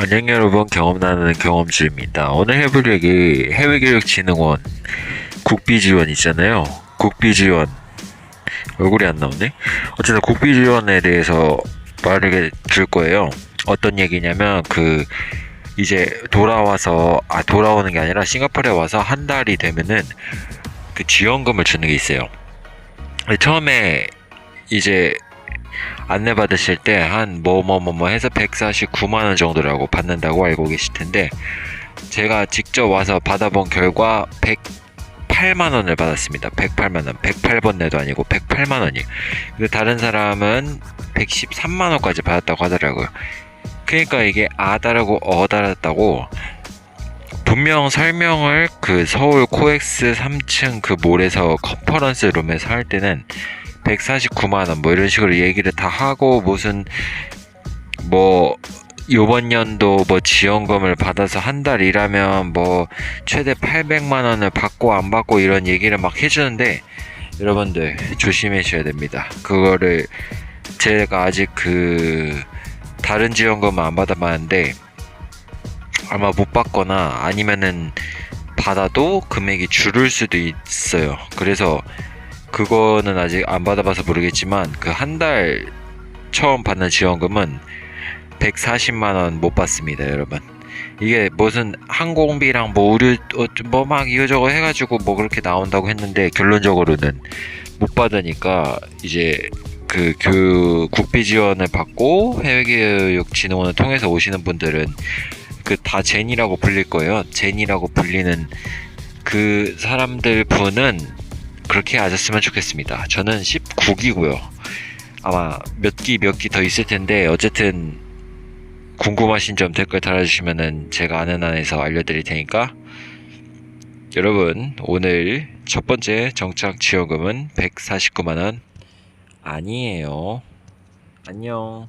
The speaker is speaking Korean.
안녕 여러분 경험 나누는 경험주입니다. 오늘 해볼 얘기 해외교육진흥원 국비지원 있잖아요. 국비지원 얼굴이 안 나오네. 어쨌든 국비지원에 대해서 말을 줄 거예요. 어떤 얘기냐면 그 이제 돌아와서 아 돌아오는 게 아니라 싱가포르에 와서 한 달이 되면은 그 지원금을 주는 게 있어요. 처음에 이제 안내 받으실 때 한 뭐 뭐 뭐 뭐 해서 149만 원 정도라고 받는다고 알고 계실 텐데 제가 직접 와서 받아본 결과 108만 원을 받았습니다. 108만 원. 108번 내도 아니고 108만 원이. 근데 다른 사람은 113만 원까지 받았다고 하더라고요. 그러니까 이게 아다르고 어다르다고 분명 설명을 그 서울 코엑스 3층 그 몰에서 컨퍼런스 룸에서 할 때는 149만 원 뭐 이런 식으로 얘기를 다 하고 무슨 뭐 요번 연도 뭐 지원금을 받아서 한 달 일하면 뭐 최대 800만 원을 받고 안 받고 이런 얘기를 막 해주는데 여러분들 조심하셔야 됩니다. 그거를 제가 아직 그 다른 지원금은 안 받아봤는데 아마 못 받거나 아니면은 받아도 금액이 줄을 수도 있어요. 그래서 그거는 아직 안 받아봐서 모르겠지만 그 한 달 처음 받는 지원금은 140만 원 못 받습니다, 여러분. 이게 무슨 항공비랑 뭐 의료 뭐막 이거저거 해가지고 뭐 그렇게 나온다고 했는데 결론적으로는 못 받으니까 이제 그교 국비 지원을 받고 해외교육진흥원을 통해서 오시는 분들은 그 다 젠이라고 불릴 거예요. 젠이라고 불리는 그 사람들 분은 그렇게 하셨으면 좋겠습니다. 저는 19기고요. 아마 몇 기 몇 기 더 있을 텐데 어쨌든 궁금하신 점 댓글 달아주시면은 제가 아는 한에서 알려드릴 테니까 여러분 오늘 첫 번째 정착 지원금은 149만 원 아니에요. 안녕.